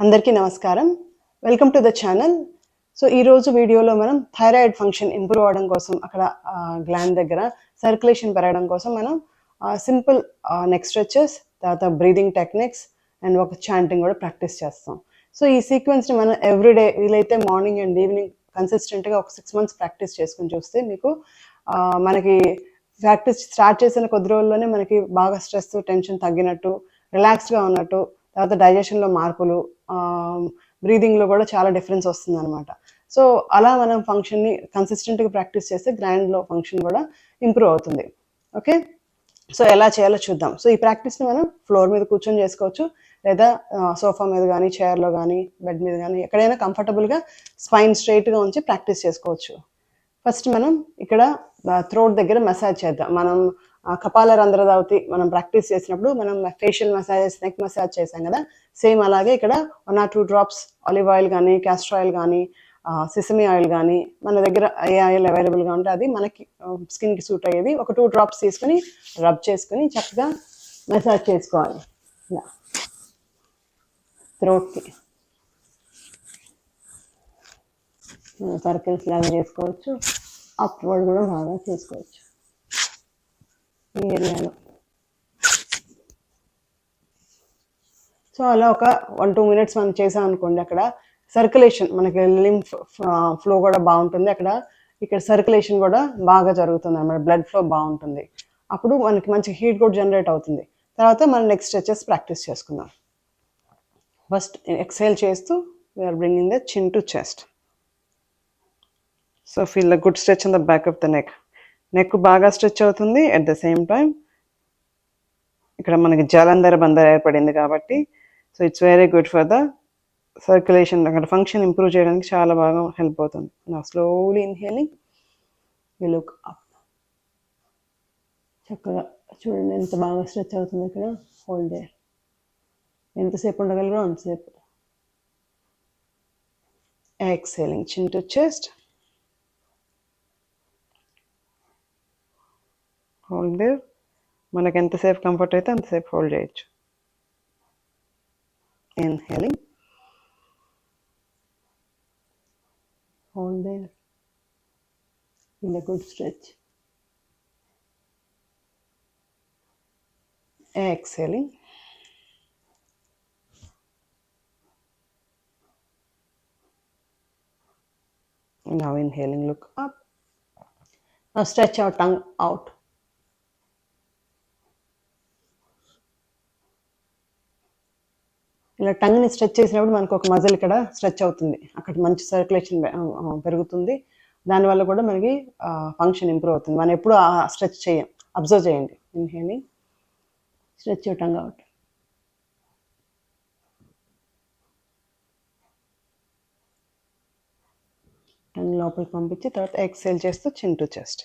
అందరికీ నమస్కారం. Welcome to the channel so ఈరోజు వీడియోలో మనం థైరాయిడ్ ఫంక్షన్ ఇంప్రూవ్ అవడం కోసం అక్కడ గ్లాండ్ దగ్గర సర్క్యులేషన్ పెరగడం కోసం మనం సింపుల్ నెక్ స్ట్రెచెస్ తర్వాత బ్రీదింగ్ టెక్నిక్స్ అండ్ ఒక చాంటింగ్ కూడా ప్రాక్టీస్ చేస్తాం. సో ఈ సీక్వెన్స్ని మనం ఎవ్రీడే వీలైతే మార్నింగ్ అండ్ ఈవినింగ్ కన్సిస్టెంట్గా ఒక సిక్స్ మంత్స్ ప్రాక్టీస్ చేసుకుని చూస్తే మీకు మనకి ప్రాక్టీస్ స్టార్ట్ చేసిన కొద్ది రోజుల్లోనే మనకి బాగా స్ట్రెస్ టెన్షన్ తగ్గినట్టు రిలాక్స్డ్గా ఉన్నట్టు తర్వాత డైజెషన్లో మార్పులు బ్రీదింగ్లో కూడా చాలా డిఫరెన్స్ వస్తుంది అనమాట సో అలా మనం ఫంక్షన్ని కన్సిస్టెంట్గా ప్రాక్టీస్ చేస్తే గ్రాండ్లో ఫంక్షన్ కూడా ఇంప్రూవ్ అవుతుంది. ఓకే సో ఎలా చేయాలో చూద్దాం. సో ఈ ప్రాక్టీస్ని మనం ఫ్లోర్ మీద కూర్చొని చేసుకోవచ్చు. లేదా సోఫా మీద కానీ చైర్లో కానీ బెడ్ మీద కానీ ఎక్కడైనా కంఫర్టబుల్గా స్పైన్ స్ట్రైట్గా ఉంచి ప్రాక్టీస్ చేసుకోవచ్చు. ఫస్ట్ మనం ఇక్కడ థ్రోట్ దగ్గర మసాజ్ చేద్దాం. మనం కపాల రంధ్రదావతి మనం ప్రాక్టీస్ చేసినప్పుడు మనం ఫేషియల్ మసాజెస్ నెక్ మసాజ్ చేసాం కదా? సేమ్ అలాగే ఇక్కడ one or two drops olive oil కానీ క్యాస్టర్ ఆయిల్ కానీ సిసమి ఆయిల్ కానీ మన దగ్గర ఏ ఆయిల్ అవైలబుల్గా ఉంటే అది మనకి స్కిన్కి సూట్ అయ్యేది. ఒక టూ డ్రాప్స్ తీసుకుని రబ్ చేసుకుని చక్కగా మసాజ్ చేసుకోవాలి. ఇలా. సర్కిల్స్ లాగా చేసుకోవచ్చు. అప్వర్డ్ కూడా బాగా చేసుకోవచ్చు. ఈ ఏరియాలో సో అలా ఒక వన్ టూ మినిట్స్ మనం చేసాం అనుకోండి అక్కడ. సర్క్యులేషన్ మనకి లింఫ్ ఫ్లో కూడా బాగుంటుంది. అక్కడ ఇక్కడ సర్క్యులేషన్ కూడా బాగా జరుగుతుంది అనమాట బ్లడ్ ఫ్లో బాగుంటుంది. అప్పుడు మనకి మంచి హీట్ కూడా జనరేట్ అవుతుంది. తర్వాత మనం నెక్స్ట్ స్ట్రెచెస్ ప్రాక్టీస్ చేసుకుందాం. ఫస్ట్ ఎక్సైల్ చేస్తూ we're bringing the chin to chest so feel the good stretch in the back of the neck neck బాగా స్ట్రెచ్ అవుతుంది. అట్ ద సేమ్ టైం ఇక్కడ మనకి జలంధర బందర్ ఏర్పడింది కాబట్టి so it's very good for the circulation అక్కడ function improve చేయడానికి చాలా బాగా హెల్ప్ అవుతుంది. నా slowly inhaling we look up చక్కగా చూడండి ఎంత బాగా స్ట్రెచ్ అవుతుంది ఇక్కడ. హోల్డ్ డే ఎంతసేపు ఉండగలరో? అంతసేపు. ఎక్సేలింగ్ చిన్ టు చెస్ట్ హోల్డ్ దేర్ మనకి ఎంతసేపు కంఫర్ట్ అయితే అంతసేపు హోల్డ్ చేయొచ్చు. Inhaling hold there in a good stretch exhaling. Now inhaling look up. Now stretch our tongue out. ఇలా టంగ్ని స్ట్రెచ్ చేసినప్పుడు మనకు ఒక మజిల్ ఇక్కడ స్ట్రెచ్ అవుతుంది. అక్కడ మంచి సర్క్యులేషన్ పెరుగుతుంది. దానివల్ల కూడా మనకి ఫంక్షన్ ఇంప్రూవ్ అవుతుంది. మనం ఎప్పుడు స్ట్రెచ్ చేయం అబ్జర్వ్ చేయండి. Inhaling. Stretch tongue out. Tongue లోపలికి పంపించి తర్వాత ఎక్సేల్ చేస్తూ చిన్ టు చెస్ట్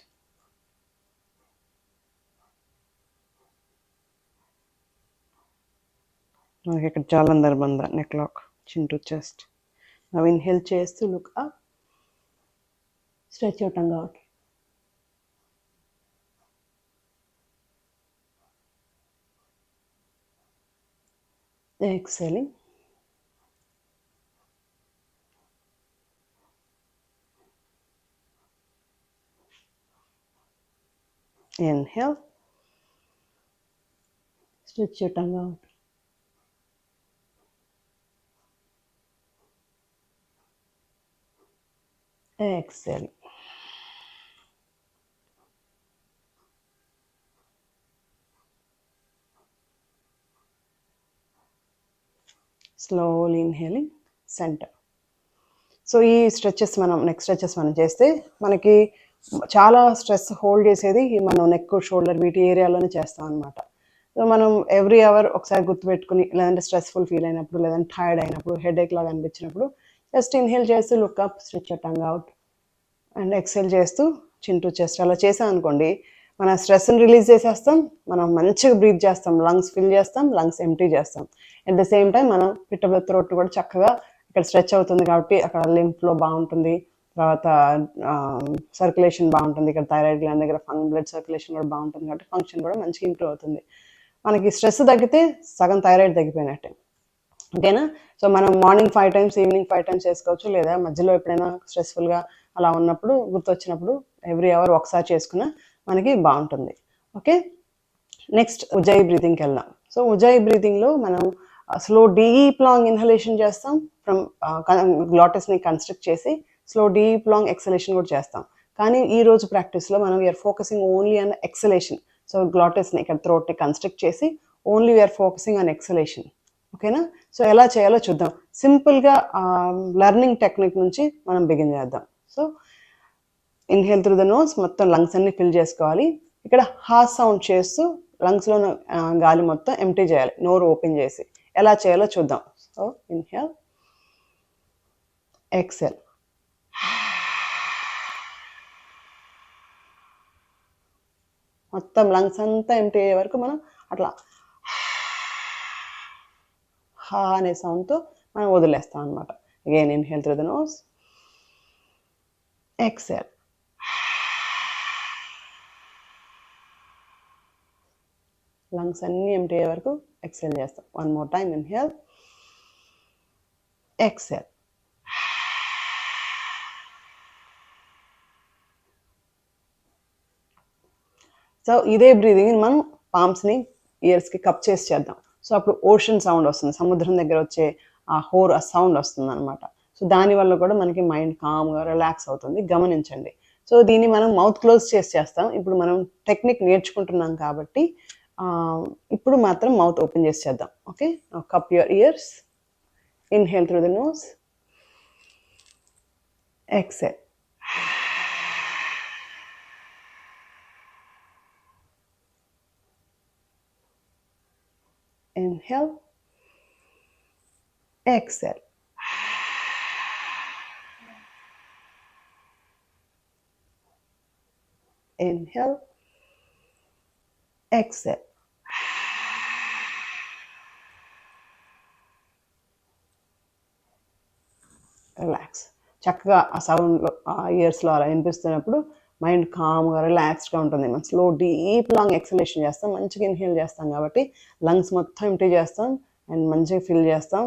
మనకి ఇక్కడ జాలందర్ బంద neck lock chin to chest now inhale చేస్తూ look up stretch your tongue out exhaling inhale stretch your tongue out exhale slowly inhaling centre so ఈ స్ట్రెచెస్ మనం నెక్ స్ట్రెచెస్ మనం చేస్తే మనకి చాలా స్ట్రెస్ హోల్డ్ చేసేది మనం నెక్ షోల్డర్ వీటి ఏరియాలోనే చేస్తాం అనమాట సో మనం ఎవ్రీ అవర్ ఒకసారి గుర్తుపెట్టుకుని లేదంటే స్ట్రెస్ఫుల్ ఫీల్ అయినప్పుడు లేదంటే టైర్డ్ అయినప్పుడు హెడేక్ లాగా అనిపించినప్పుడు జస్ట్ ఇన్హేల్ చేస్తే look up stretch tongue out and exhale చేస్తూ చింటూ చెస్ట్ అలా చేసాం అనుకోండి మన స్ట్రెస్ని రిలీజ్ చేసేస్తాం మనం మంచిగా బ్రీత్ చేస్తాం లంగ్స్ ఫిల్ చేస్తాం లంగ్స్ ఎంటీ చేస్తాం. అట్ ద సేమ్ టైం మనం పిట్ట త్రోట్ కూడా చక్కగా ఇక్కడ స్ట్రెచ్ అవుతుంది కాబట్టి అక్కడ లింఫ్ ఫ్లో బాగుంటుంది తర్వాత సర్క్యులేషన్ బాగుంటుంది ఇక్కడ థైరాయిడ్ గ్లాండ్ దగ్గర ఫంగ్ బ్లడ్ సర్క్యులేషన్ కూడా బాగుంటుంది కాబట్టి ఫంక్షన్ కూడా మంచిగా ఇంప్రూవ్ అవుతుంది. మనకి స్ట్రెస్ తగ్గితే సగం థైరాయిడ్ తగ్గిపోయినట్టే. ఓకేనా? సో మనం morning five times evening five times చేసుకోవచ్చు లేదా మధ్యలో ఎప్పుడైనా స్ట్రెస్ఫుల్గా అలా ఉన్నప్పుడు గుర్తొచ్చినప్పుడు ఎవ్రీ అవర్ ఒకసారి చేసుకున్న మనకి బాగుంటుంది. ఓకే? నెక్స్ట్ ఉజాయి బ్రీతింగ్కి వెళ్దాం. సో ఉజ్జాయి బ్రీతింగ్లో మనం స్లో డీప్ లాంగ్ ఇన్హలేషన్ చేస్తాం. ఫ్రమ్ గ్లాటస్ని కన్స్ట్రక్ట్ చేసి స్లో డీప్ లాంగ్ ఎక్సలేషన్ కూడా చేస్తాం. కానీ ఈ రోజు ప్రాక్టీస్లో మనం we're focusing only on exhalation. So గ్లాటస్ని ఇక్కడ థ్రోట్ని కన్స్ట్రక్ట్ చేసి only we're focusing on exhalation. ఓకేనా? సో ఎలా చేయాలో చూద్దాం. సింపుల్గా లెర్నింగ్ టెక్నిక్ నుంచి మనం బిగిన్ చేద్దాం. So inhale through the nose మొత్తం లంగ్స్ అన్ని ఫిల్ చేసుకోవాలి. ఇక్కడ హార్ట్ సౌండ్ చేస్తూ లంగ్స్లో గాలి మొత్తం ఎంటీ చేయాలి. నోరు ఓపెన్ చేసి. ఎలా చేయాలో చూద్దాం. సో ఇన్హేల్ ఎక్సెల్ మొత్తం లంగ్స్ అంతా ఎంటీ అయ్యే వరకు మనం అట్లా హా అనే సౌండ్తో మనం వదిలేస్తాం అనమాట again inhale through the nose exhale lungs అన్నీ ఎంటీ అయ్యే వరకు ఎక్సెల్ చేస్తాం. One more time inhale exhale so ఇదే బ్రీదింగ్ మనం పామ్స్ని ఇయర్స్కి కప్ చేసి చేద్దాం. సో అప్పుడు ఓషన్ సౌండ్ వస్తుంది. సముద్రం దగ్గర వచ్చే ఆ హోర్ ఆ సౌండ్ వస్తుంది అనమాట సో దానివల్ల కూడా మనకి మైండ్ కామ్గా రిలాక్స్ అవుతుంది. గమనించండి. సో దీన్ని మనం మౌత్ క్లోజ్ చేసి చేస్తాం. ఇప్పుడు మనం టెక్నిక్ నేర్చుకుంటున్నాం కాబట్టి ఇప్పుడు మాత్రం మౌత్ ఓపెన్ చేసి చేద్దాం. Okay? Cup your ears inhale through the nose exhale Inhale. Exhale. Inhale. Exhale. Relax చక్కగా ఆ సౌండ్లో ఆ ఇయర్స్లో అలా వినిపిస్తున్నప్పుడు మైండ్ కామ్గా రిలాక్స్డ్గా ఉంటుంది. మనం స్లో డీప్ లాంగ్ ఎక్సలేషన్ చేస్తాం. మంచిగా ఇన్హేల్ చేస్తాం కాబట్టి లంగ్స్ మొత్తం ఎంటీ చేస్తాం. అండ్ మంచిగా ఫిల్ చేస్తాం.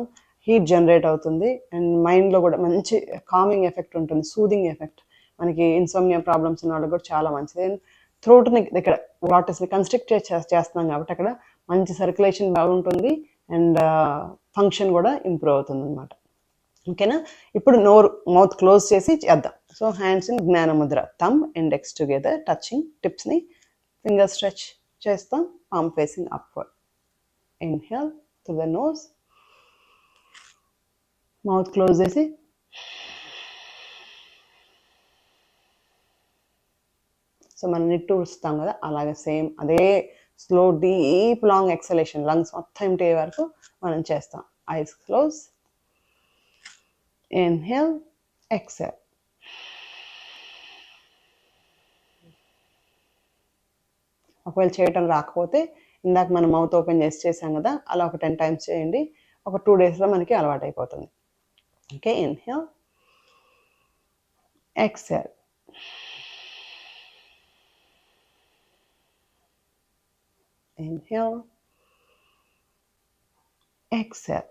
హీట్ జనరేట్ అవుతుంది. అండ్ మైండ్లో కూడా మంచి కామింగ్ ఎఫెక్ట్ ఉంటుంది. Soothing effect. మనకి ఇన్సోమియా ప్రాబ్లమ్స్ ఉన్న వాళ్ళకి కూడా చాలా మంచిది. అండ్ థ్రోట్ని ఇక్కడ వాటర్స్ని కన్స్ట్రక్ట్ చేస్తున్నాం కాబట్టి అక్కడ మంచి సర్క్యులేషన్ బాగుంటుంది అండ్ ఫంక్షన్ కూడా ఇంప్రూవ్ అవుతుంది అనమాట ఓకేనా? ఇప్పుడు నోరు మౌత్ క్లోజ్ చేసి చేద్దాం. సో హ్యాండ్స్ ఇన్ జ్ఞానముద్ర థమ్ ఇండెక్స్ టుగెదర్ టచింగ్ టిప్స్ని ఫింగర్ స్ట్రెచ్ చేస్తాం palm facing upward inhale to the nose mouth close చేసి. సో మనం నిట్టు ఉడుస్తాం కదా అలాగే సేమ్ అదే slow deep long exhalation lungs మొత్తం ఇంటే వరకు మనం చేస్తాం. ఐస్ క్లోజ్ ఇన్హేల్ ఎక్సెల్ ఒకవేళ చేయటం రాకపోతే ఇందాక మనం మౌత్ ఓపెన్ చేసి చేసాం కదా అలా ఒక టెన్ టైమ్స్ చేయండి. ఒక టూ డేస్లో మనకి అలవాటు అయిపోతుంది okay inhale. Exhale. Inhale. Exhale.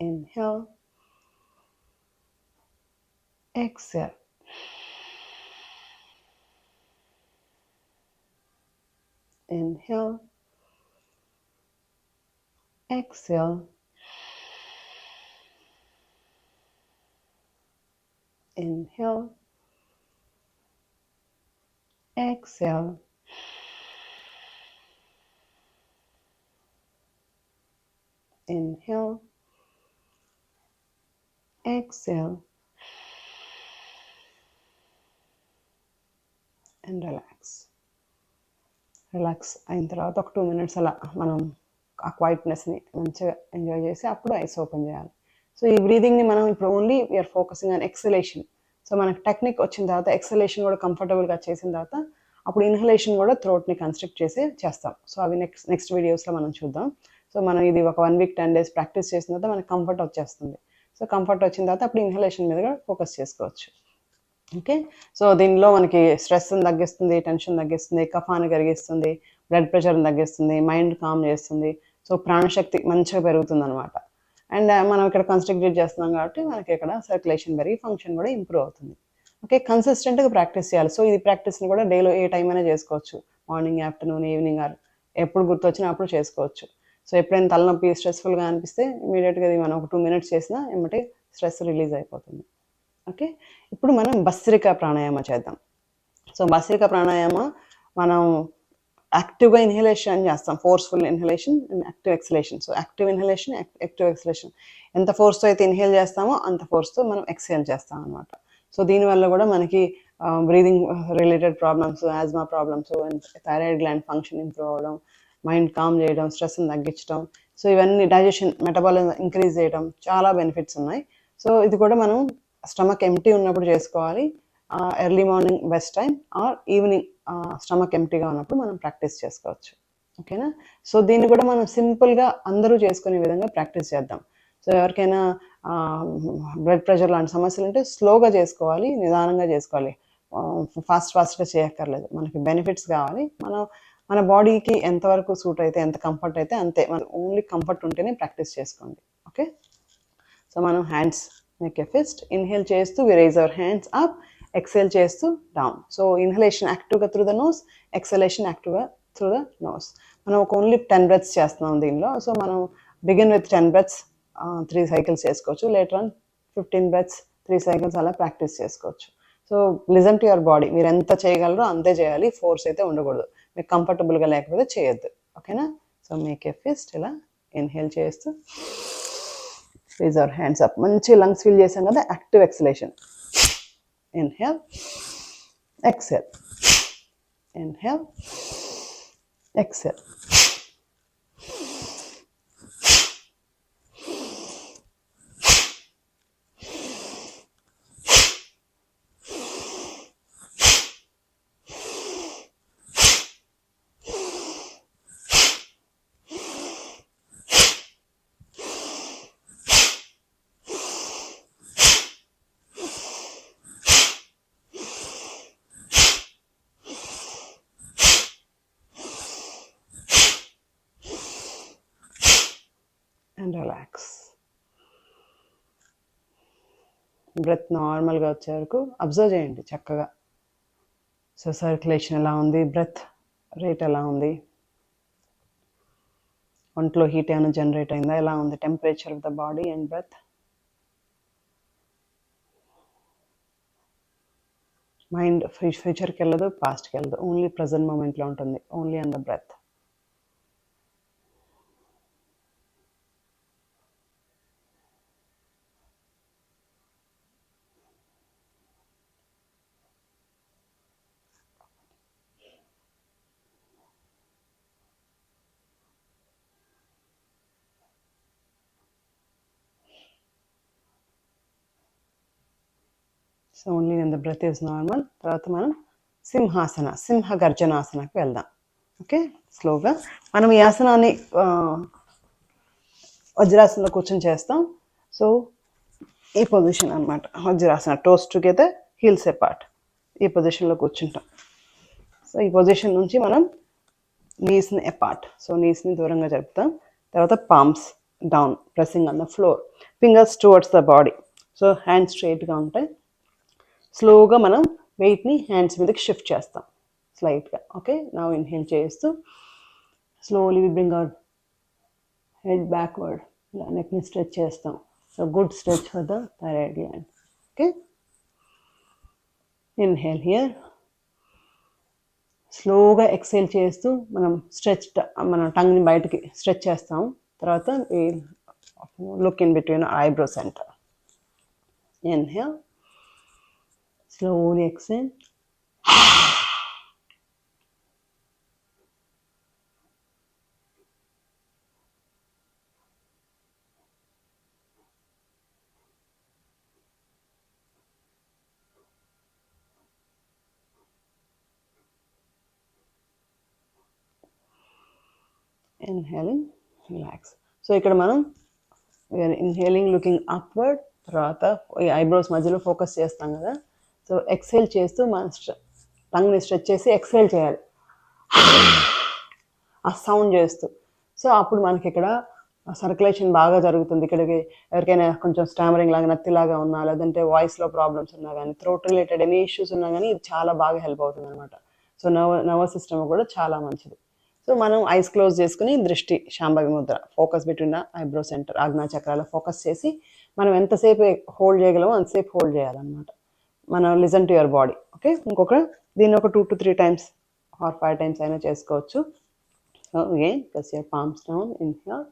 Inhale. Exhale. inhale. Exhale. Inhale. Exhale. Inhale. Exhale. And relax. Relax అయిన తర్వాత ఒక టూ మినిట్స్ అలా మనం ఆ క్వైట్నెస్ని మంచిగా ఎంజాయ్ చేసి అప్పుడు ఐస్ ఓపెన్ చేయాలి. సో ఈ బ్రీదింగ్ని మనం ఇప్పుడు only we're focusing on exhalation so మనకు టెక్నిక్ వచ్చిన తర్వాత ఎక్సలేషన్ కూడా కంఫర్టబుల్గా చేసిన తర్వాత అప్పుడు ఇన్హలేషన్ కూడా థ్రోట్ని కన్స్ట్రక్ట్ చేసి చేస్తాం. సో అవి నెక్స్ట్ నెక్స్ట్ వీడియోస్లో మనం చూద్దాం. సో మనం ఇది ఒక one week ten days practice చేసిన తర్వాత మనకి కంఫర్ట్ వచ్చేస్తుంది. సో కంఫర్ట్ వచ్చిన తర్వాత అప్పుడు ఇన్హలేషన్ మీద కూడా ఫోకస్ చేసుకోవచ్చు. ఓకే సో దీనిలో మనకి స్ట్రెస్ తగ్గిస్తుంది టెన్షన్ తగ్గిస్తుంది కఫాన్ని కరిగిస్తుంది బ్లడ్ ప్రెషర్ని తగ్గిస్తుంది మైండ్ కామ్ చేస్తుంది. సో ప్రాణశక్తి మంచిగా పెరుగుతుంది అనమాట అండ్ uh, మనం ఇక్కడ కన్స్ట్రక్ట్ చేస్తున్నాం కాబట్టి మనకి ఇక్కడ సర్క్యులేషన్ పెరిగి ఫంక్షన్ కూడా ఇంప్రూవ్ అవుతుంది. ఓకే కన్సిస్టెంట్గా ప్రాక్టీస్ చేయాలి. సో ఇది ప్రాక్టీస్ని కూడా డేలో ఏ టైం అయినా చేసుకోవచ్చు. మార్నింగ్ ఆఫ్టర్నూన్ ఈవినింగ్ ఆర్ ఎప్పుడు గుర్తొచ్చినా అప్పుడు చేసుకోవచ్చు. సో ఎప్పుడైనా తలనొప్పి స్ట్రెస్ఫుల్గా అనిపిస్తే ఇమీడియట్గా ఇది మనం ఒక టూ మినిట్స్ చేసినా ఏమంటే స్ట్రెస్ రిలీజ్ అయిపోతుంది. ఓకే ఇప్పుడు మనం భస్త్రిక ప్రాణాయామ చేద్దాం. సో భస్త్రిక ప్రాణాయామ మనం యాక్టివ్గా ఇన్హలేషన్ చేస్తాం. Forceful inhalation and active exhalation. So active inhalation active exhalation. ఎంత ఫోర్స్తో అయితే ఇన్హేల్ చేస్తామో అంత ఫోర్స్తో మనం ఎక్సేల్ చేస్తాం అనమాట సో దీనివల్ల కూడా మనకి breathing related problems asthma problems thyroid gland function improve అవ్వడం మైండ్ కామ్ చేయడం స్ట్రెస్ని తగ్గించడం. సో ఇవన్నీ డైజెషన్ మెటబాలిజం ఇంక్రీజ్ చేయడం చాలా బెనిఫిట్స్ ఉన్నాయి. సో ఇది కూడా మనం స్టమక్ ఎంటీ ఉన్నప్పుడు చేసుకోవాలి. Early morning best time. Or evening stomach ఎంటీగా ఉన్నప్పుడు మనం ప్రాక్టీస్ చేసుకోవచ్చు. ఓకేనా? సో దీన్ని కూడా మనం సింపుల్గా అందరూ చేసుకునే విధంగా ప్రాక్టీస్ చేద్దాం. సో ఎవరికైనా బ్లడ్ ప్రెషర్ లాంటి సమస్యలు ఉంటే స్లోగా చేసుకోవాలి నిదానంగా చేసుకోవాలి. ఫాస్ట్ ఫాస్ట్గా చేయక్కర్లేదు. మనకి బెనిఫిట్స్ కావాలి. మనం మన బాడీకి ఎంతవరకు సూట్ అయితే ఎంత కంఫర్ట్ అయితే అంతే. మన ఓన్లీ కంఫర్ట్ ఉంటేనే ప్రాక్టీస్ చేసుకోండి. ఓకే? సో మనం hands make a fist inhale చేస్తూ we raise our hands up exhale చేస్తూ డౌన్ సో ఇన్హలేషన్ యాక్టివ్గా త్రూ ద నోస్ ఎక్సలేషన్ యాక్టివ్గా త్రూ ద నోస్ మనం ఒక ఓన్లీ టెన్ బ్రెత్స్ చేస్తున్నాం దీనిలో. సో మనం begin with ten breaths three cycles చేసుకోవచ్చు. Later on fifteen breaths three cycles అలా ప్రాక్టీస్ చేసుకోవచ్చు. So listen to your body మీరు ఎంత చేయగలరో అంతే చేయాలి. ఫోర్స్ అయితే ఉండకూడదు. మీకు కంఫర్టబుల్గా లేకపోతే చేయొద్దు. ఓకేనా సో మేక్ ఏ ఫిస్ట్ ఇలా ఇన్హేల్ చేస్తూ రీజ్ అవర్ హ్యాండ్స్ అప్ మంచి లంగ్స్ ఫిల్ చేసాం కదా active exhalation inhale exhale inhale exhale and relax breath నార్మల్గా వచ్చే వరకు అబ్జర్వ్ చేయండి చక్కగా. సో సర్క్యులేషన్ ఎలా ఉంది? బ్రెత్ రేట్ ఎలా ఉంది? ఒంట్లో హీట్ ఏమైనా జనరేట్ అయిందా? ఎలా ఉంది? Temperature of the body and breath? Mind ఫ్యూచర్కి వెళ్ళదు పాస్ట్కి వెళ్ళదు. ఓన్లీ ప్రజెంట్ మూమెంట్లో ఉంటుంది. Only on the breath. So only when the breath is normal తర్వాత మనం సింహాసన సింహ గర్జనాసనకి వెళ్దాం. ఓకే స్లోగా మనం ఈ ఆసనాన్ని వజ్రాసనంలో కూర్చొని చేస్తాం. సో ఈ పొజిషన్ అనమాట వజ్రాసన టోస్ టుగెదర్ హీల్స్ ఎపార్ట్ ఈ పొజిషన్లో కూర్చుంటాం. సో ఈ పొజిషన్ నుంచి మనం నీస్ని ఎపార్ట్ సో నీస్ని దూరంగా జరుపుతాం. తర్వాత palms down pressing on the floor fingers towards the body so hands స్ట్రైట్గా ఉంటాయి. స్లోగా మనం వెయిట్ని హ్యాండ్స్ మీదకి షిఫ్ట్ చేస్తాం. స్లైట్గా ఓకే నా ఇన్హేల్ చేస్తూ slowly we bring our head backward ఇలా నెక్ని స్ట్రెచ్ చేస్తాం. So good stretch for the thyroid gland okay inhale here స్లోగా ఎక్సేల్ చేస్తూ మనం స్ట్రెచ్ మన టంగ్ని బయటకి స్ట్రెచ్ చేస్తాం. తర్వాత look in between eyebrow centre inhale Slowly exhale. Inhaling relax so ఇక్కడ మనం ఇన్హేలింగ్ లుకింగ్ అప్వర్డ్ తర్వాత ఐబ్రోస్ మధ్యలో ఫోకస్ చేస్తాం కదా. సో ఎక్సైల్ చేస్తూ మన టంగ్ని స్ట్రెచ్ చేసి ఎక్సైల్ చేయాలి. ఆ సౌండ్ చేస్తూ. సో అప్పుడు మనకి ఇక్కడ సర్క్యులేషన్ బాగా జరుగుతుంది. ఇక్కడికి ఎవరికైనా కొంచెం స్టామరింగ్ లాగా నత్తిలాగా ఉన్నా లేదంటే వాయిస్లో ప్రాబ్లమ్స్ ఉన్నా కానీ థ్రోట్ రిలేటెడ్ ఎనీ ఇష్యూస్ ఉన్నా కానీ ఇది చాలా బాగా హెల్ప్ అవుతుంది అనమాట సో నర్వ నర్వస్ సిస్టమ్ కూడా చాలా మంచిది. సో మనం ఐస్ క్లోజ్ చేసుకుని దృష్టి Shambhavi Mudra focus between eyebrow centre ఆజ్ఞా చక్రాల ఫోకస్ చేసి మనం ఎంతసేపు హోల్డ్ చేయగలమో అంతసేపు హోల్డ్ చేయాలన్నమాట. మనం listen to your body okay ఇంకొక దీన్ని ఒక two to three times or five times అయినా చేసుకోవచ్చు. So again plus your palms down inhale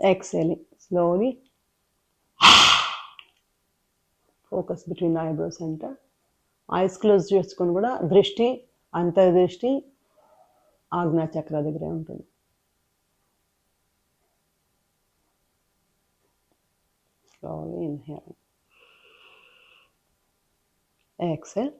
exhaling slowly focus between eyebrows అంటే ఐస్ క్లోజ్ చేసుకొని కూడా దృష్టి అంతర్దృష్టి ఆజ్ఞా చక్ర దగ్గరే ఉంటుంది. Slowly inhale exhale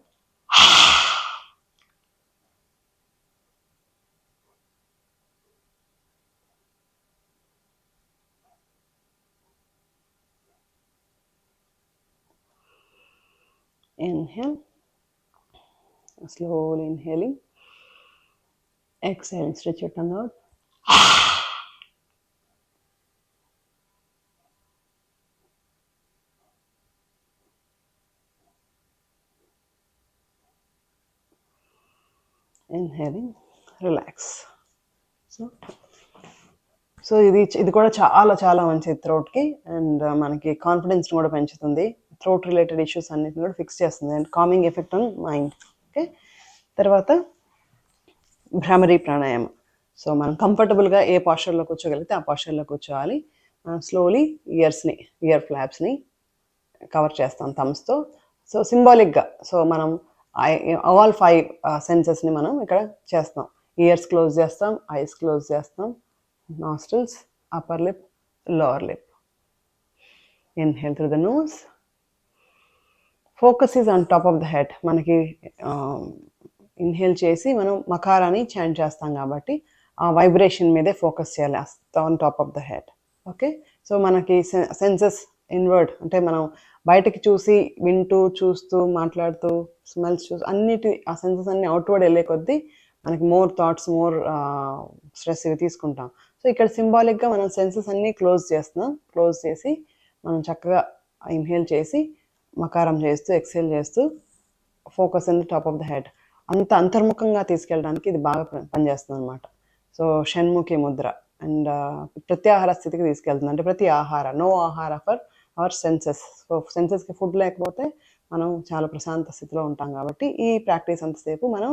inhale. Slowly inhaling. Exhale, stretch your tongue out inhaling relax so so ఇది ఇది కూడా చాలా చాలా మంచిది థ్రోట్కి అండ్ uh, మనకి కాన్ఫిడెన్స్ని కూడా పెంచుతుంది. థ్రోట్ రిలేటెడ్ ఇష్యూస్ అన్నిటిని కూడా ఫిక్స్ చేస్తుంది. And calming effect on mind okay తర్వాత భ్రమరీ ప్రాణాయామం. సో మనం కంఫర్టబుల్గా ఏ పాస్చర్లో కూర్చోగలిగితే ఆ పాస్చర్లో కూర్చోవాలి. స్లోలీ ఇయర్స్ని ఇయర్ ఫ్లాప్స్ని కవర్ చేస్తాం థమ్స్తో సో సింబాలిక్గా సో మనం ఆల్ ఫైవ్ సెన్సెస్ని మనం ఇక్కడ చేస్తాం. ఇయర్స్ క్లోజ్ చేస్తాం ఐస్ క్లోజ్ చేస్తాం nostrils upper lip lower lip inhale through the nose focus is on top of the head మనకి um, ఇన్హేల్ చేసి మనం మకారాన్ని చాంట్ చేస్తాం కాబట్టి ఆ వైబ్రేషన్ మీదే ఫోకస్ చేయాలి. On top of the head okay so మనకి సెన్సెస్ ఇన్వర్డ్ అంటే మనం బయటకి చూసి వింటూ చూస్తూ మాట్లాడుతూ స్మెల్స్ చూసి అన్నిటి ఆ సెన్సెస్ అన్ని అవుట్వర్డ్ వెళ్ళే కొద్దీ మనకి మోర్ థాట్స్ మోర్ స్ట్రెస్ ఇవి తీసుకుంటాం. సో ఇక్కడ సింబాలిక్గా మనం సెన్సెస్ అన్నీ క్లోజ్ చేస్తున్నాం. క్లోజ్ చేసి మనం చక్కగా ఇన్హేల్ చేసి మకారం చేస్తూ ఎక్సేల్ చేస్తూ focus in the top of the head అంత అంతర్ముఖంగా తీసుకెళ్ళడానికి ఇది బాగా పనిచేస్తుంది అనమాట సో షణ్ముఖి ముద్ర అండ్ ప్రత్యాహార స్థితికి తీసుకెళ్తుంది. అంటే ప్రతి ఆహార నో ఆహార ఫర్ అవర్ సెన్సెస్ సో సెన్సెస్కి ఫుడ్ లేకపోతే మనం చాలా ప్రశాంత స్థితిలో ఉంటాం కాబట్టి ఈ ప్రాక్టీస్ అంతసేపు మనం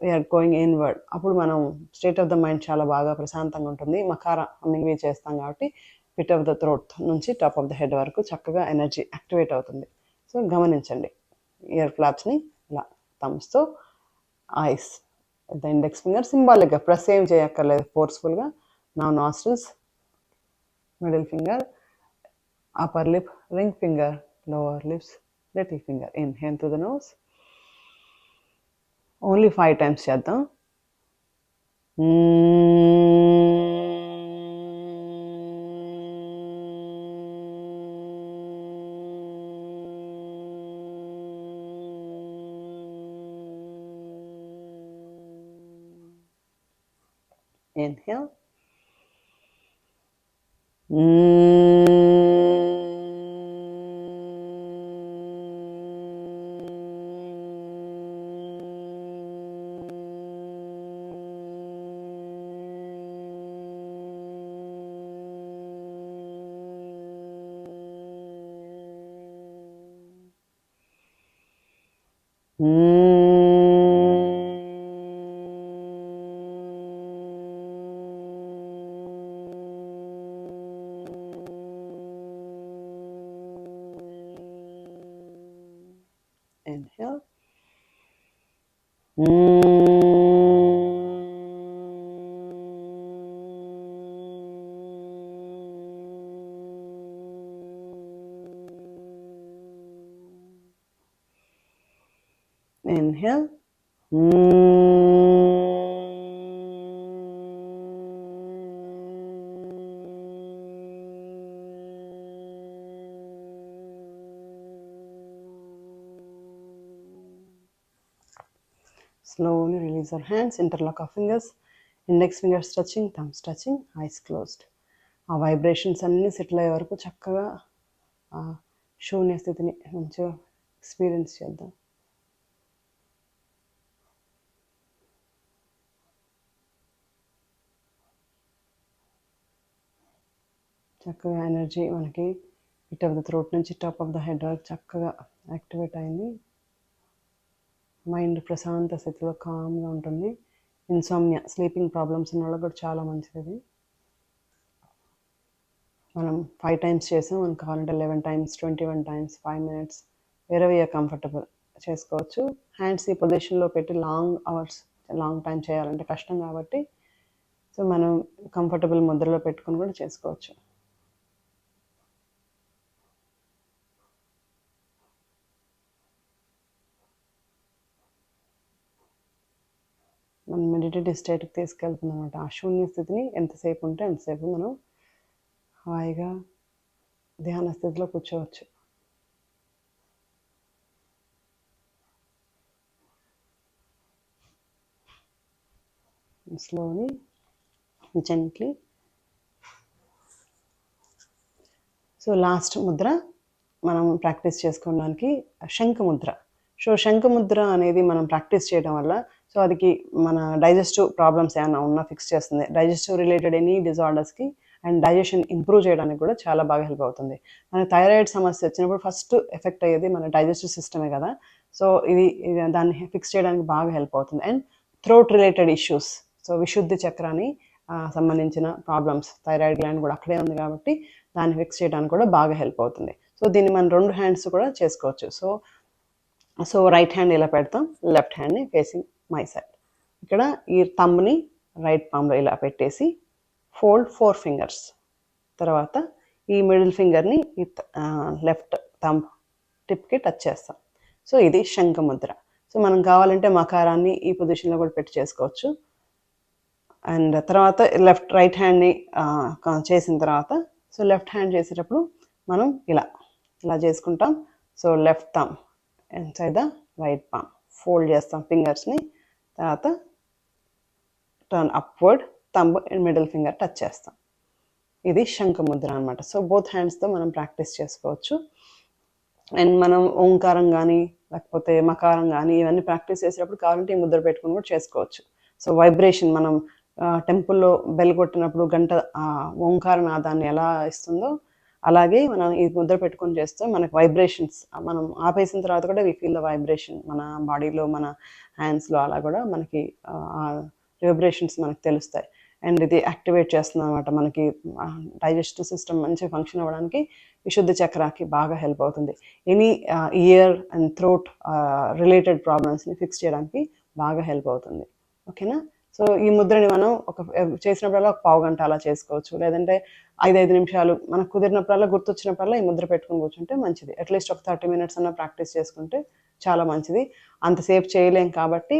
వీఆర్ గోయింగ్ ఇన్వర్డ్ అప్పుడు మనం స్టేట్ ఆఫ్ ద మైండ్ చాలా బాగా ప్రశాంతంగా ఉంటుంది. మకార హమ్మింగ్ చేస్తాం కాబట్టి పిట్ ఆఫ్ ద థ్రోట్ నుంచి టాప్ ఆఫ్ ద హెడ్ వరకు చక్కగా ఎనర్జీ యాక్టివేట్ అవుతుంది. సో గమనించండి. ఇయర్ ఫ్లాప్స్ని ఇలా థమ్స్తో ఐస్ ద ఇండెక్స్ ఫింగర్ సింబాలిక్గా ప్రెస్ ఏం చేయక్కర్లేదు. ఫోర్స్ఫుల్గా నా nostrils middle finger upper lip, ring finger, lower lips, little finger. Inhale through the nose. Only five times చేద్దాం Inhale. Inhale. Mm. Release our hands, interlock our fingers. Index fingers touching thumbs touching eyes closed ఆ vibrations అన్నీ settle అయ్యే వరకు చక్కగా ఆ శూన్య స్థితిని మంచిగా ఎక్స్పీరియన్స్ చేద్దాం చక్కగా ఎనర్జీ మనకి ఇట్ ఆఫ్ ద థ్రోట్ నుంచి టాప్ ఆఫ్ ద హెడ్ వరకు చక్కగా యాక్టివేట్ అయింది మైండ్ ప్రశాంత స్థితిలో కామ్గా ఉంటుంది. ఇన్సోమ్నియా స్లీపింగ్ ప్రాబ్లమ్స్ ఉన్న వాళ్ళకి కూడా చాలా మంచిది మనం ఫైవ్ టైమ్స్ చేసాం మనకు కావాలంటే eleven times twenty one times five minutes వేరే కంఫర్టబుల్ చేసుకోవచ్చు. హ్యాండ్స్ ఈ పొజిషన్లో పెట్టి లాంగ్ అవర్స్ లాంగ్ టైం చేయాలంటే కష్టం కాబట్టి సో మనం కంఫర్టబుల్ ముద్రలో పెట్టుకొని కూడా చేసుకోవచ్చు మనం మెడిటేటివ్ స్టేట్కి తీసుకెళ్తుంది అనమాట ఆ శూన్య స్థితిని ఎంతసేపు ఉంటే ఎంతసేపు మనం హాయిగా ధ్యాన స్థితిలో కూర్చోవచ్చు. Slowly gently. So last Mudra మనం ప్రాక్టీస్ చేసుకోవడానికి శంఖముద్ర. సో శంఖముద్ర అనేది మనం ప్రాక్టీస్ చేయడం వల్ల సో అదికి మన డైజెస్టివ్ ప్రాబ్లమ్స్ ఏమైనా ఉన్నా ఫిక్స్ చేస్తుంది. డైజెస్టివ్ రిలేటెడ్ ఎనీ డిజార్డర్స్కి అండ్ డైజెషన్ ఇంప్రూవ్ చేయడానికి కూడా చాలా బాగా హెల్ప్ అవుతుంది. మన థైరాయిడ్ సమస్య వచ్చినప్పుడు ఫస్ట్ ఎఫెక్ట్ అయ్యేది మన డైజెస్టివ్ సిస్టమే కదా. సో ఇది దాన్ని ఫిక్స్ చేయడానికి బాగా హెల్ప్ అవుతుంది. And throat related issues so విశుద్ధి చక్రాన్ని సంబంధించిన ప్రాబ్లమ్స్ థైరాయిడ్ గ్లాండ్ కూడా అక్కడే ఉంది కాబట్టి దాన్ని ఫిక్స్ చేయడానికి కూడా బాగా హెల్ప్ అవుతుంది. సో దీన్ని మనం రెండు హ్యాండ్స్ కూడా చేసుకోవచ్చు. సో సో రైట్ హ్యాండ్ ఇలా పెడతాం లెఫ్ట్ హ్యాండ్ని ఫేసింగ్ మై సైడ్ ఇక్కడ ఈ థంబ్ని రైట్ పామ్లో ఇలా పెట్టేసి ఫోల్డ్ ఫోర్ ఫింగర్స్. తర్వాత ఈ మిడిల్ ఫింగర్ని ఈ లెఫ్ట్ థంబ్ టిప్కి టచ్ చేస్తాం. సో ఇది శంఖముద్ర. సో మనం కావాలంటే మకారాన్ని ఈ పొజిషన్లో కూడా పెట్టి చేసుకోవచ్చు. అండ్ తర్వాత లెఫ్ట్ రైట్ హ్యాండ్ని చేసిన తర్వాత సో లెఫ్ట్ హ్యాండ్ చేసేటప్పుడు మనం ఇలా ఇలా చేసుకుంటాం. So left thumb inside the right palm fold చేస్తాం ఫింగర్స్ని. తర్వాత turn upward thumb and middle finger touch చేస్తాం. ఇది శంఖముద్ర అనమాట సో బోత్ హ్యాండ్స్తో మనం ప్రాక్టీస్ చేసుకోవచ్చు. అండ్ మనం ఓంకారం కానీ లేకపోతే మకారం కానీ ఇవన్నీ ప్రాక్టీస్ చేసేటప్పుడు కావాలంటే ఈ ముద్ర పెట్టుకుని కూడా చేసుకోవచ్చు. సో వైబ్రేషన్ మనం టెంపుల్లో బెల్ కొట్టినప్పుడు గంట ఓంకార నాదాన్ని ఎలా ఇస్తుందో అలాగే మనం ఇది ముద్ర పెట్టుకొని చేస్తే మనకు వైబ్రేషన్స్ మనం ఆపేసిన తర్వాత కూడా వి ఫీల్ ద వైబ్రేషన్ మన బాడీలో మన హ్యాండ్స్లో అలా కూడా మనకి వైబ్రేషన్స్ మనకు తెలుస్తాయి. అండ్ ఇది యాక్టివేట్ చేస్తుంది అనమాట మనకి డైజెస్టివ్ సిస్టమ్ మంచి ఫంక్షన్ అవ్వడానికి విశుద్ధ చక్రాకి బాగా హెల్ప్ అవుతుంది. Any ear and throat related ప్రాబ్లమ్స్ని ఫిక్స్ చేయడానికి బాగా హెల్ప్ అవుతుంది. ఓకేనా సో ఈ ముద్రని మనం ఒక చేసినప్పుడల్లా ఒక పావు గంట అలా చేసుకోవచ్చు. లేదంటే ఐదు ఐదు నిమిషాలు మనకు కుదిరినప్పుడల్లా గుర్తొచ్చినప్పుడల్లా ఈ ముద్ర పెట్టుకుని కూర్చుంటే మంచిది. అట్లీస్ట్ ఒక థర్టీ మినిట్స్ అన్న ప్రాక్టీస్ చేసుకుంటే చాలా మంచిది. అంతసేపు చేయలేం కాబట్టి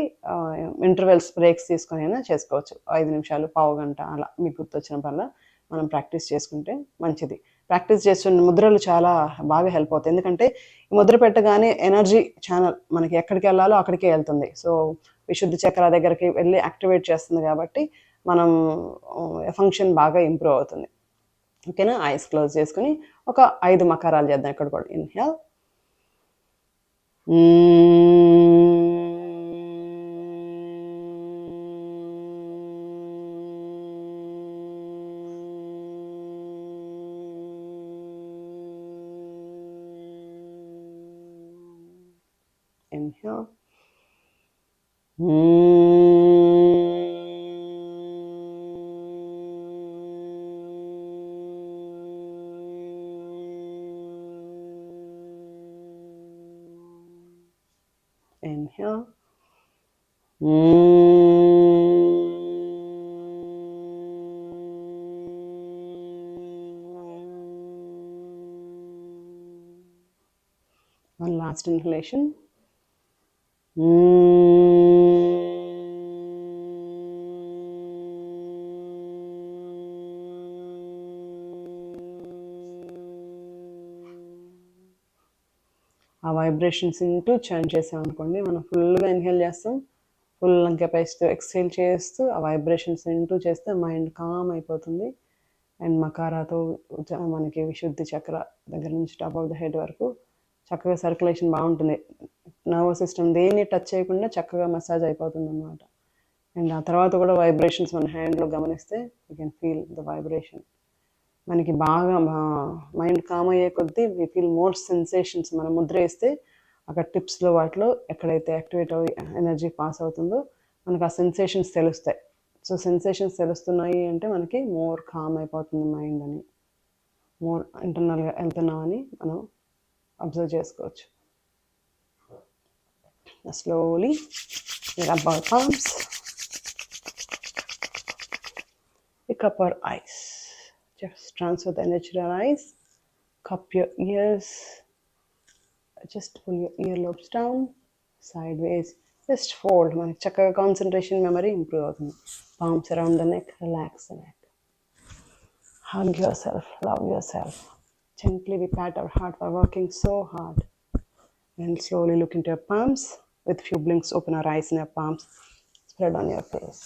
ఇంటర్వెల్స్ బ్రేక్స్ తీసుకొని అయినా చేసుకోవచ్చు. ఐదు నిమిషాలు పావు గంట అలా మీకు గుర్తొచ్చినప్పుడల్లా మనం ప్రాక్టీస్ చేసుకుంటే మంచిది. ప్రాక్టీస్ చేస్తున్న ముద్రలు చాలా బాగా హెల్ప్ అవుతాయి. ఎందుకంటే ఈ ముద్ర పెట్టగానే ఎనర్జీ ఛానల్ మనకి ఎక్కడికి వెళ్ళాలో అక్కడికే వెళ్తుంది. సో విశుద్ధ చక్ర దగ్గరికి వెళ్ళి యాక్టివేట్ చేస్తుంది కాబట్టి మనం ఫంక్షన్ బాగా ఇంప్రూవ్ అవుతుంది. ఓకేనా? ఐస్ క్లోజ్ చేసుకుని ఒక ఐదు మకారాలు చేద్దాం. ఇక్కడ కూడా inhale Inhale. One last inhalation. Vibrations into change చేసాం అనుకోండి మనం ఫుల్గా ఇన్హేల్ చేస్తాం ఫుల్ కెపాసిటీ ఎక్స్హేల్ చేస్తూ ఆ వైబ్రేషన్స్ ఇంటూ చేస్తే మైండ్ కామ్ అయిపోతుంది. అండ్ మకారాతో మనకి విశుద్ధి చక్ర దగ్గర నుంచి టాప్ ఆఫ్ ద హెడ్ వరకు చక్కగా సర్క్యులేషన్ బాగుంటుంది. నర్వస్ సిస్టమ్ దేన్ని టచ్ చేయకుండా చక్కగా మసాజ్ అయిపోతుంది అనమాట అండ్ ఆ తర్వాత కూడా వైబ్రేషన్స్ మన హ్యాండ్లో గమనిస్తే you can feel the vibration మనకి బాగా మైండ్ కామ్ అయ్యే కొద్దీ వీ ఫీల్ మోర్ సెన్సేషన్స్ మనం ముద్ర వేస్తే అక్కడ టిప్స్లో వాటిలో ఎక్కడైతే యాక్టివేట్ అయ్యి ఎనర్జీ పాస్ అవుతుందో మనకు ఆ సెన్సేషన్స్ తెలుస్తాయి. సో సెన్సేషన్స్ తెలుస్తున్నాయి అంటే మనకి మోర్ కామ్ అయిపోతుంది మైండ్ అని. మోర్ ఇంటర్నల్గా వెళ్తున్నామని మనం అబ్జర్వ్ చేసుకోవచ్చు. Slowly rub our palms. Pick up our eyes. Just transfer the energy to our eyes. Cup your ears. just pull your earlobes down sideways just fold మనకి చక్కగా concentration memory improve అవుతుంది palms around the neck relax the neck hug yourself love yourself gently we pat our heart for working so hard and slowly look into your palms with few blinks open our eyes in your palms spread on your face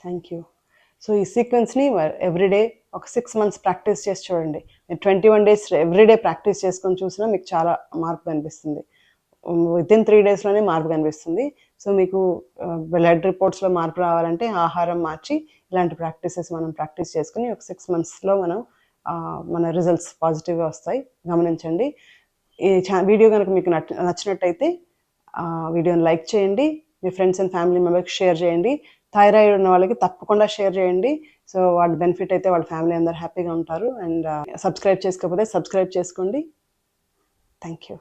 thank you so ఈ సీక్వెన్స్ని everyday ఒక six months practice చేసి చూడండి. మీరు twenty one days everyday practice చేసుకొని చూసినా మీకు చాలా మార్పు కనిపిస్తుంది. విత్ ఇన్ త్రీ డేస్లోనే మార్పు కనిపిస్తుంది. సో మీకు బ్లడ్ రిపోర్ట్స్లో మార్పు రావాలంటే ఆహారం మార్చి ఇలాంటి ప్రాక్టీసెస్ మనం ప్రాక్టీస్ చేసుకుని ఒక సిక్స్ మంత్స్లో మనం మన రిజల్ట్స్ పాజిటివ్గా వస్తాయి. గమనించండి. ఈ వీడియో కనుక మీకు నచ్చ నచ్చినట్టయితే వీడియోని లైక్ చేయండి. మీ ఫ్రెండ్స్ అండ్ ఫ్యామిలీ మెంబర్కి షేర్ చేయండి. థైరాయిడ్ ఉన్న వాళ్ళకి తప్పకుండా షేర్ చేయండి. సో వాళ్ళ బెనిఫిట్ అయితే వాళ్ళ ఫ్యామిలీ అందరు హ్యాపీగా ఉంటారు. అండ్ uh, సబ్స్క్రైబ్ చేసుకోకపోతే సబ్స్క్రైబ్ చేసుకోండి. Thank you